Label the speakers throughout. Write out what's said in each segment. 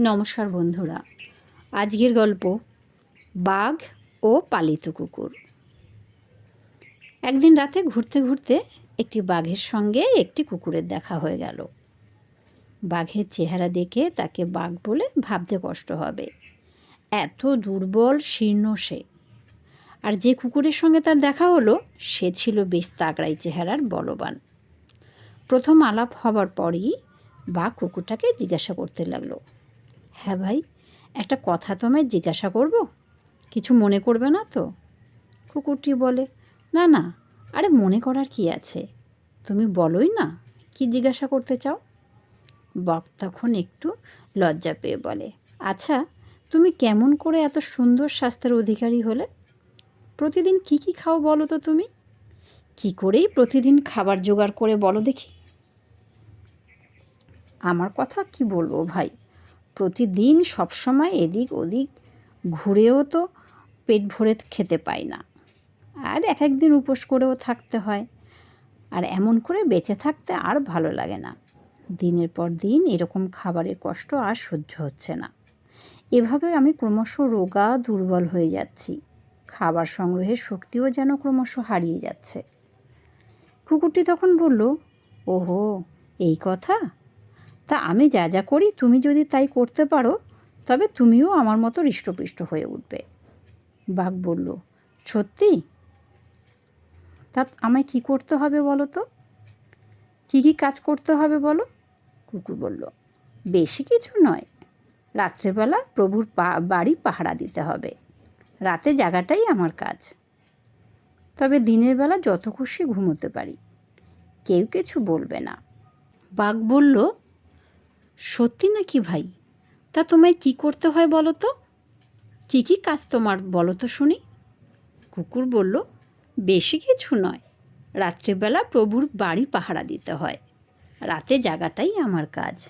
Speaker 1: নমস্কার বন্ধুরা। আজকের গল্প বাঘ ও পালিত কুকুর। একদিন রাতে ঘুরতে ঘুরতে একটি বাঘের সঙ্গে একটি কুকুরের দেখা হয়ে গেল। বাঘের চেহারা দেখে তাকে বাঘ বলে ভাবতে কষ্ট হবে। এত দুর্বল, শীর্ণ সে। আর যে কুকুরের সঙ্গে তার দেখা হলো, সে ছিল বেশ তাগড়াই চেহারার বলবান। প্রথম আলাপ হবার পরই বাঘ কুকুরটাকে জিজ্ঞাসা করতে লাগল হ্যাঁ ভাই, একটা কথা তোমায় জিজ্ঞাসা করব? কিছু মনে করবে না তো? কুকুরটি বলে, না না, আরে মনে করার কি আছে? তুমি বলোই না, কি জিজ্ঞাসা করতে চাও? বক তখন একটু লজ্জা পেয়ে বলে আচ্ছা তুমি কেমন করে এত সুন্দর স্বাস্থ্যের অধিকারী হলে? প্রতিদিন কি কি খাও বলো তো তুমি? কি করেই প্রতিদিন খাবার জোগাড় করে বলো দেখি? আমার কথা কি বলব ভাই? প্রতিদিন সবসময় এদিক ওদিক ঘুরেও তো পেট ভরে খেতে পাই না। আর এক একদিন উপোস করেও থাকতে হয়। আর এমন করে বেঁচে থাকতে আর ভালো লাগে না। দিনের পর দিন এরকম খাবারের কষ্ট আর সহ্য হচ্ছে না। এভাবে আমি ক্রমশ রোগা, দুর্বল হয়ে যাচ্ছি। খাবার সংগ্রহের শক্তিও যেন ক্রমশ হারিয়ে যাচ্ছে। কুকুরটি তখন বলল, ওহো, এই কথা? তা আমি যা যা করি, তুমি যদি তাই করতে পারো, তবে তুমিও আমার মতো হৃষ্টপুষ্ট হয়ে উঠবে। বাঘ বলল, সত্যি? তা আমায় কি করতে হবে বলো তো? কী কী কাজ করতে হবে বলো? কুকুর বলল, বেশি কিছু নয়। রাত্রেবেলা প্রভুর বাড়ি পাহারা দিতে হবে। রাতে জাগাটাই আমার কাজ। তবে দিনের বেলা যত খুশি ঘুমোতে পারি। কেউ কিছু বলবে না। বাঘ বলল সত্যি নাকি ভাই? তা তোমায় কি করতে হয় বলো তো? কী কী কাজ তোমার বলো তো শুনি। কুকুর বলল, বেশি কিছু নয়। রাত্রিবেলা প্রভুর বাড়ি পাহারা দিতে হয়। রাতে জাগাটাই আমার কাজ।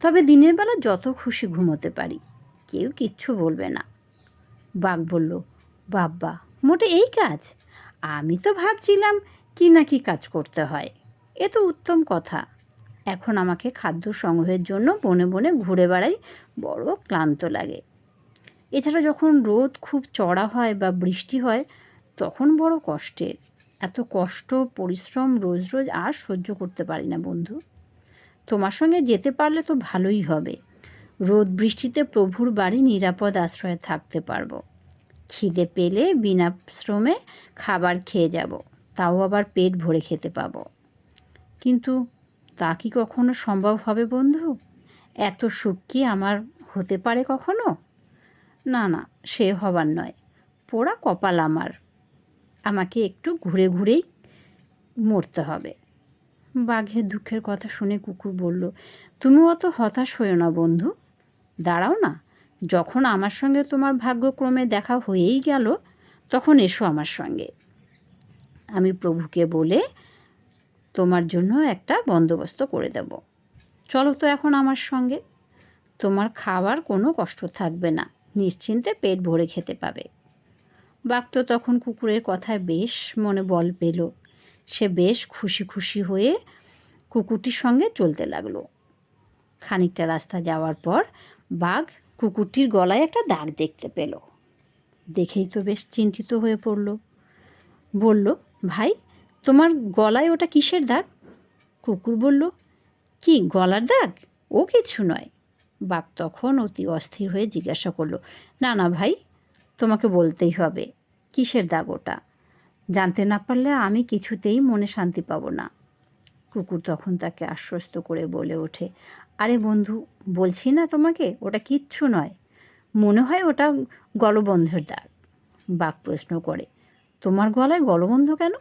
Speaker 1: তবে দিনের বেলা যত খুশি ঘুমোতে পারি। কেউ কিচ্ছু বলবে না। বাঘ বলল, বাব্বা, মোটে এই কাজ? আমি তো ভাবছিলাম কি না কি কাজ করতে হয়। এ তো উত্তম কথা। এখন আমাকে খাদ্য সংগ্রহের জন্য বনে বনে ঘুরে বেড়াই বড় ক্লান্ত লাগে। এছাড়া যখন রোদ খুব চড়া হয় বা বৃষ্টি হয়, তখন বড় কষ্টের। এত কষ্ট, পরিশ্রম রোজ রোজ আর সহ্য করতে পারি না বন্ধু। তোমার সঙ্গে যেতে পারলে তো ভালোই হবে। রোদ বৃষ্টিতে প্রভুর বাড়ি নিরাপদ আশ্রয়ে থাকতে পারব। খিদে পেলে বিনা শ্রমে খাবার খেয়ে যাব, তাও আবার পেট ভরে খেতে পাবো। কিন্তু তা কি কখনো সম্ভব হবে, বন্ধু? এত সুখ কি আমার হতে পারে কখনো? না না, সে হবার নয়। পোড়া কপাল আমার। আমাকে একটু ঘুরে ঘুরেই মরতে হবে। বাঘের দুঃখের কথা শুনে কুকুর বলল, তুমি অত হতাশ হয়েও না, বন্ধু। দাঁড়াও না। যখন আমার সঙ্গে তোমার ভাগ্যক্রমে দেখা হয়েই গেল, তখন এসো আমার সঙ্গে। আমি প্রভুকে বলে তোমার জন্য একটা বন্দোবস্ত করে দেব। চলো তো এখন আমার সঙ্গে। তোমার খাবার কোনো কষ্ট থাকবে না, নিশ্চিন্তে পেট ভরে খেতে পাবে। বাঘ তো তখন কুকুরের কথায় বেশ মনে বল পেল। সে বেশ খুশি খুশি হয়ে কুকুরটির সঙ্গে চলতে লাগল। খানিকটা রাস্তা যাওয়ার পর বাঘ কুকুরটির গলায় একটা দাগ দেখতে পেল। দেখেই তো বেশ চিন্তিত হয়ে পড়ল। বলল, ভাই তোমার গলায় ওটা কিসের দাগ? কুকুর বলল, কি গলার দাগ? ও কিছু নয়। বাঘ তখন অতি অস্থির হয়ে জিজ্ঞাসা করল, না না ভাই, তোমাকে বলতেই হবে, কিসের দাগ ওটা? জানতে না পারলে আমি কিছুতেই মনে শান্তি পাবো না। কুকুর তখন তাকে আশ্বস্ত করে বলে ওঠে, আরে বন্ধু, বলছি না তোমাকে, ওটা কিচ্ছু নয়। মনে হয় ওটা গলবন্ধের দাগ। বাঘ প্রশ্ন করে, তোমার গলায় গলবন্ধ কেন?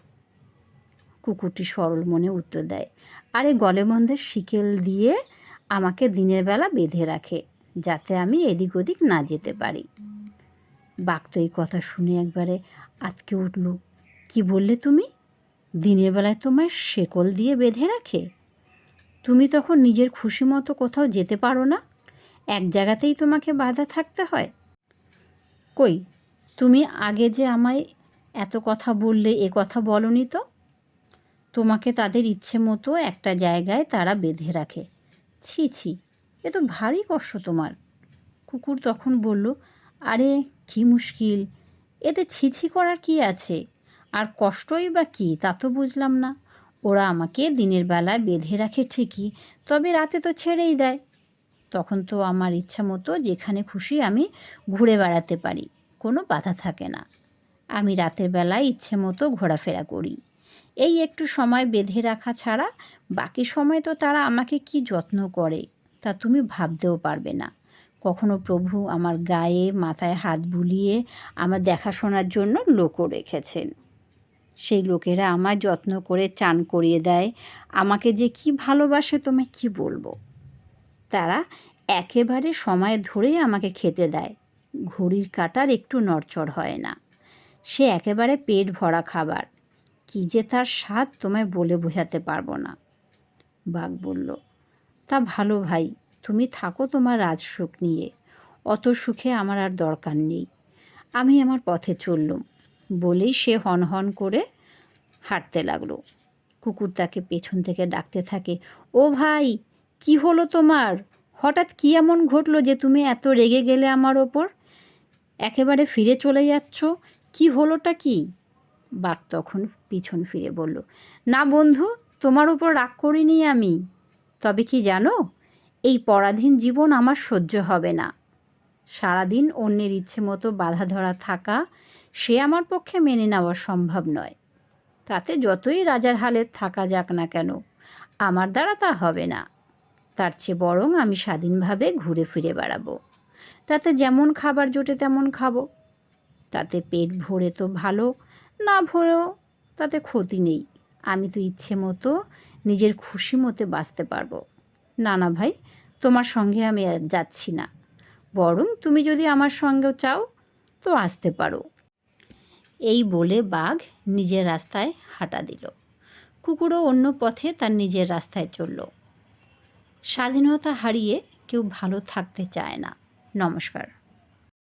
Speaker 1: কুকুরটি সরল মনে উত্তর দেয়। আরে গলেবন্ধের শিকেল দিয়ে আমাকে দিনের বেলা বেঁধে রাখে, যাতে আমি এদিক ওদিক না যেতে পারি। বাঘ তো এই কথা শুনে একবারে আতকে উঠল। কি বললে তুমি? দিনের বেলায় তোমার শেকল দিয়ে বেঁধে রাখে? তুমি তখন নিজের খুশি মতো কোথাও যেতে পারো না? এক জায়গাতেই তোমাকে বাধা থাকতে হয়? কই, তুমি আগে যে আমায় এত কথা বললে, এ কথা বলনি তো? তোমাকে তাদের ইচ্ছে মতো একটা জায়গায় তারা বেঁধে রাখে। ছি ছি, এ তো ভারী কষ্ট তোমার। কুকুর তখন বলল, আরে, কি মুশকিল। এতে ছিছি করার কি আছে? আর কষ্টই বা কী, তা তো বুঝলাম না। ওরা আমাকে দিনের বেলায় বেঁধে রাখে ঠিকই, তবে রাতে তো ছেড়েই দেয়। তখন তো আমার ইচ্ছা মতো যেখানে খুশি আমি ঘুরে বেড়াতে পারি, কোনো বাধা থাকে না। আমি রাতের বেলায় ইচ্ছে মতো ঘোরাফেরা করি। এই একটু সময় বেঁধে রাখা ছাড়া বাকি সময় তো তারা আমাকে কি যত্ন করে, তা তুমি ভাবতেও পারবে না। কখনো প্রভু আমার গায়ে মাথায় হাত বুলিয়ে আমার দেখাশোনার জন্য লোকও রেখেছেন। সেই লোকেরা আমার যত্ন করে চান করিয়ে দেয়, আমাকে যে কি ভালোবাসে তোমায় কি বলব? তারা একেবারে সময় ধরেই আমাকে খেতে দেয়, ঘড়ির কাটার একটু নড়চড় হয় না। সে একেবারে পেট ভরা খাবার কি যে তার স্বাদ তোমায় বলে বোঝাতে পারব না। বাঘ বলল, তা ভালো ভাই, তুমি থাকো তোমার রাজসুখ নিয়ে। অত সুখে আমার আর দরকার নেই। আমি আমার পথে চললুম। বলেই সে হন হন করে হাঁটতে লাগল। কুকুর তাকে পেছন থেকে ডাকতে থাকে, ও ভাই, কি হলো তোমার? হঠাৎ কি এমন ঘটলো যে তুমি এত রেগে গেলে আমার ওপর? একেবারে ফিরে চলে যাচ্ছ? কি হলোটা কি? বাঘ তখন পিছন ফিরে বলল, না বন্ধু, তোমার উপর রাগ করিনি আমি। তবে কি জানো, এই পরাধীন জীবন আমার সহ্য হবে না। সারাদিন অন্যের ইচ্ছে মতো বাধা ধরা থাকা সে আমার পক্ষে মেনে নেওয়া সম্ভব নয়। তাতে যতই রাজার হালে থাকা যাক না কেন, আমার দ্বারা তা হবে না। তার চেয়ে বরং আমি স্বাধীনভাবে ঘুরে ফিরে বেড়াবো। তাতে যেমন খাবার জোটে তেমন খাব। তাতে পেট ভরে তো ভালো, না ভরেও তাতে ক্ষতি নেই। আমি তো ইচ্ছে মতো নিজের খুশি মতে বাঁচতে পারব। না না ভাই, তোমার সঙ্গে আমি যাচ্ছি না। বরং তুমি যদি আমার সঙ্গেও চাও তো আসতে পারো। এই বলে বাঘ নিজের রাস্তায় হাঁটা দিল। কুকুরও অন্য পথে তার নিজের রাস্তায় চলল। স্বাধীনতা হারিয়ে কেউ ভালো থাকতে চায় না। নমস্কার।